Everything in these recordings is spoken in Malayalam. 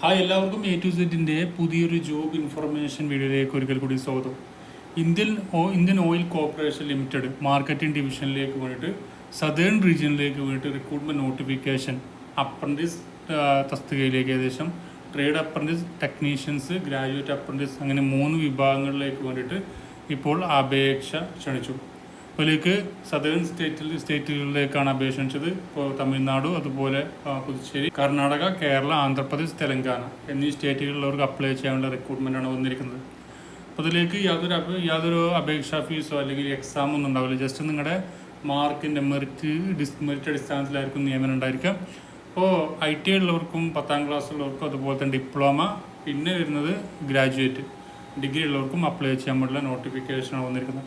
ഹായ് എല്ലാവർക്കും എ ടു സെറ്റിന്റെ പുതിയൊരു ജോബ് ഇൻഫർമേഷൻ വീഡിയോയിലേക്ക് ഒരിക്കൽ കൂടി സ്വാഗതം. Indian Indian Oil Corporation Limited marketing ഡിവിഷനിലേക്ക് വേണ്ടിയിട്ട് സദേൺ റീജിയനിലേക്ക് വേണ്ടിയിട്ട് റിക്രൂട്ട്മെന്റ് നോട്ടിഫിക്കേഷൻ അപ്രന്റീസ് തസ്തികയിലേക്ക് ഏകദേശം trade apprentice technicians graduate apprentice അങ്ങനെ മൂന്ന് വിഭാഗങ്ങളിലേക്ക് വേണ്ടിയിട്ട് ഇപ്പോൾ അപേക്ഷ ക്ഷണിച്ചു. അതിലേക്ക് സദേൺ സ്റ്റേറ്റിൽ സ്റ്റേറ്റുകളിലേക്കാണ് അപേക്ഷിച്ചത്. ഇപ്പോൾ തമിഴ്നാട് അതുപോലെ പുതുച്ചേരി കർണാടക കേരള ആന്ധ്രാപ്രദേശ് തെലങ്കാന എന്നീ സ്റ്റേറ്റുകളിലവർക്ക് അപ്ലൈ ചെയ്യാനുള്ള റിക്രൂട്ട്മെന്റ് ആണ് വന്നിരിക്കുന്നത്. അപ്പോൾ അതിലേക്ക് യാതൊരു യാതൊരു അപേക്ഷാ ഫീസോ അല്ലെങ്കിൽ എക്സാമോ ഒന്നും ഉണ്ടാവില്ല. ജസ്റ്റ് നിങ്ങളുടെ മാർക്കിന്റെ മെറിറ്റ് ഡിസ് മെറിറ്റ് അടിസ്ഥാനത്തിലായിരിക്കും നിയമനം ഉണ്ടായിരിക്കാം അപ്പോൾ ഐ ടി ഉള്ളവർക്കും പത്താം ക്ലാസ് ഉള്ളവർക്കും അതുപോലെ തന്നെ ഡിപ്ലോമ പിന്നെ വരുന്നത് ഗ്രാജുവേറ്റ് ഡിഗ്രി ഉള്ളവർക്കും അപ്ലൈ ചെയ്യാൻ വേണ്ടിയുള്ള നോട്ടിഫിക്കേഷനാണ് വന്നിരിക്കുന്നത്.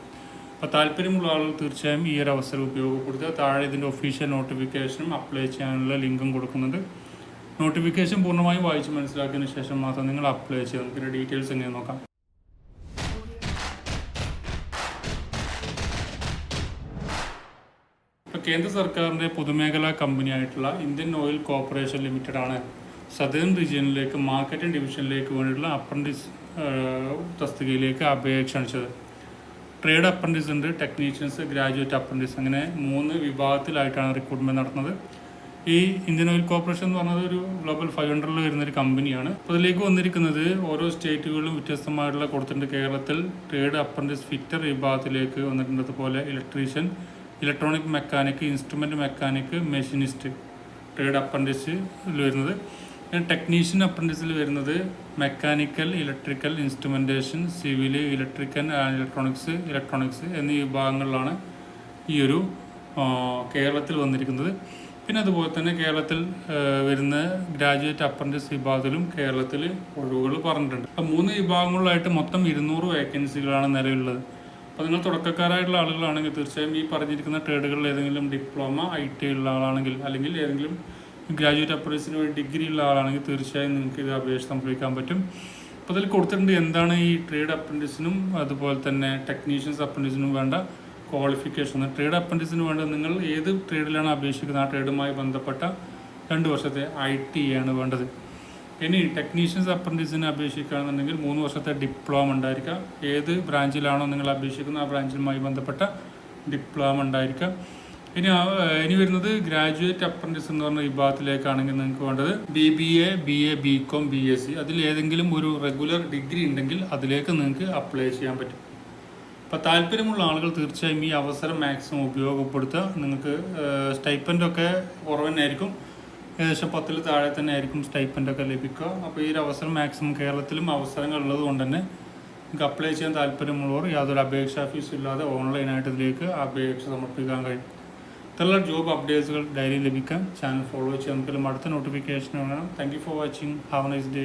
അപ്പോൾ താല്പര്യമുള്ള ആളുകൾ തീർച്ചയായും ഈ ഒരു അവസരം ഉപയോഗപ്പെടുത്തുക. താഴെ ഇതിന്റെ ഒഫീഷ്യൽ നോട്ടിഫിക്കേഷനും അപ്ലൈ ചെയ്യാനുള്ള ലിങ്കും കൊടുക്കുന്നുണ്ട്. നോട്ടിഫിക്കേഷൻ പൂർണമായും വായിച്ച് മനസ്സിലാക്കിയതിന് ശേഷം മാത്രം നിങ്ങൾ അപ്ലൈ ചെയ്യുക. നമുക്കിന്റെ ഡീറ്റെയിൽസ് എങ്ങനെ നോക്കാം. ഇപ്പോൾ കേന്ദ്ര സർക്കാരിന്റെ പൊതുമേഖലാ കമ്പനിയായിട്ടുള്ള ഇന്ത്യൻ ഓയിൽ കോർപ്പറേഷൻ ലിമിറ്റഡ് ആണ് സദേൺ റീജിയനിലേക്ക് മാർക്കറ്റിംഗ് ഡിവിഷനിലേക്ക് വേണ്ടിയിട്ടുള്ള അപ്രന്റീസ് തസ്തികയിലേക്ക് അപേക്ഷ ക്ഷണിച്ചത് ട്രേഡ് അപ്രന്റീസ് ഉണ്ട് ടെക്നീഷ്യൻസ് ഗ്രാജുവേറ്റ് അപ്രന്റീസ് അങ്ങനെ മൂന്ന് വിഭാഗത്തിലായിട്ടാണ് റിക്രൂട്ട്മെന്റ് നടത്തുന്നത്. ഈ ഇന്ത്യൻ ഓയിൽ കോർപ്പറേഷൻ എന്ന് പറഞ്ഞത് ഒരു ഗ്ലോബൽ ഫൈവ് ഹൺഡ്രഡിൽ വരുന്ന ഒരു കമ്പനിയാണ് അപ്പോൾ അതിലേക്ക് വന്നിരിക്കുന്നത് ഓരോ സ്റ്റേറ്റുകളിലും വ്യത്യസ്തമായിട്ടുള്ള കൊടുത്തിട്ടുണ്ട്. കേരളത്തിൽ ട്രേഡ് അപ്രന്റീസ് ഫിറ്റർ വിഭാഗത്തിലേക്ക് വന്നിട്ടുണ്ട്. അതുപോലെ electrician electronic mechanic instrument mechanic machinist trade അപ്രന്റീസിൽ വരുന്നത്. ടെക്നീഷ്യൻ അപ്രന്റീസിൽ വരുന്നത് mechanical electrical instrumentation civil electrical electronics electronics എന്നീ വിഭാഗങ്ങളിലാണ് ഈ ഒരു കേരളത്തിൽ വന്നിരിക്കുന്നത്. പിന്നെ അതുപോലെ തന്നെ കേരളത്തിൽ വരുന്ന ഗ്രാജുവേറ്റ് അപ്രന്റീസ് വിഭാഗത്തിലും കേരളത്തിൽ ഒഴിവുകൾ പറഞ്ഞിട്ടുണ്ട്. അപ്പം മൂന്ന് വിഭാഗങ്ങളിലായിട്ട് മൊത്തം ഇരുന്നൂറ് വേക്കൻസികളാണ് നിലവിലുള്ളത്. അപ്പോൾ നിങ്ങൾ തുടക്കക്കാരായിട്ടുള്ള ആളുകളാണെങ്കിൽ തീർച്ചയായും ഈ പറഞ്ഞിരിക്കുന്ന ട്രേഡുകളിൽ ഏതെങ്കിലും ഡിപ്ലോമ ഐ ടി ഉള്ള ആളാണെങ്കിൽ അല്ലെങ്കിൽ ഏതെങ്കിലും ഗ്രാജുവേറ്റ് അപ്രൈസിന് വേണ്ടി ഡിഗ്രി ഉള്ള ആളാണെങ്കിൽ തീർച്ചയായും നിങ്ങൾക്ക് ഇത് അപേക്ഷ സമർപ്പിക്കാൻ പറ്റും. അപ്പോൾ അതിൽ കൊടുത്തിട്ടുണ്ട് എന്താണ് ഈ ട്രേഡ് അപ്രന്റീസിനും അതുപോലെ തന്നെ ടെക്നീഷ്യൻസ് അപ്രന്റീസിനും വേണ്ട ക്വാളിഫിക്കേഷൻ ട്രേഡ് അപ്രന്റീസിന് വേണ്ട നിങ്ങൾ ഏത് ട്രേഡിലാണ് അപേക്ഷിക്കുന്നത്? ആ ട്രേഡുമായി ബന്ധപ്പെട്ട രണ്ട് വർഷത്തെ ഐ ടി ആണ് വേണ്ടത്. ഇനി ടെക്നീഷ്യൻസ് അപ്രന്റീസിന് അപേക്ഷിക്കുകയാണെന്നുണ്ടെങ്കിൽ മൂന്ന് വർഷത്തെ ഡിപ്ലോമ ഉണ്ടായിരിക്കുക ഏത് ബ്രാഞ്ചിലാണോ നിങ്ങൾ അപേക്ഷിക്കുന്നത്? ആ ബ്രാഞ്ചിലുമായി ബന്ധപ്പെട്ട ഡിപ്ലോമ ഉണ്ടായിരിക്കുക ഇനി ഇനി വരുന്നത് ഗ്രാജുവേറ്റ് അപ്രന്റീസ് എന്ന് പറഞ്ഞ വിഭാഗത്തിലേക്കാണെങ്കിൽ നിങ്ങൾക്ക് വേണ്ടത് B B A B A B com B S C. അതിൽ ഏതെങ്കിലും ഒരു റെഗുലർ ഡിഗ്രി ഉണ്ടെങ്കിൽ അതിലേക്ക് നിങ്ങൾക്ക് അപ്ലൈ ചെയ്യാൻ പറ്റും. അപ്പോൾ താല്പര്യമുള്ള ആളുകൾ തീർച്ചയായും ഈ അവസരം മാക്സിമം ഉപയോഗപ്പെടുത്തുക. നിങ്ങൾക്ക് സ്റ്റൈപ്പന്റൊക്കെ കുറവ് തന്നെയായിരിക്കും ഏകദേശം പത്തിൽ താഴെ തന്നെ ആയിരിക്കും സ്റ്റൈപ്പന്റൊക്കെ ലഭിക്കുക. അപ്പോൾ ഈ ഒരു അവസരം മാക്സിമം കേരളത്തിലും അവസരങ്ങൾ ഉള്ളത് കൊണ്ട് തന്നെ നിങ്ങൾക്ക് അപ്ലൈ ചെയ്യാൻ താല്പര്യമുള്ളവർ യാതൊരു അപേക്ഷാ ഫീസും ഇല്ലാതെ ഓൺലൈനായിട്ട് ഇതിലേക്ക് അപേക്ഷ സമർപ്പിക്കാൻ കഴിയും. ഇത്തരമുള്ള ജോബ് അപ്ഡേറ്റ്സുകൾ ഡെയിലി ലഭിക്കാൻ ചാനൽ ഫോളോ ചെയ്യാൻ നമുക്കെല്ലാം അടുത്ത നോട്ടിഫിക്കേഷൻ വേണം thank you for watching have nice day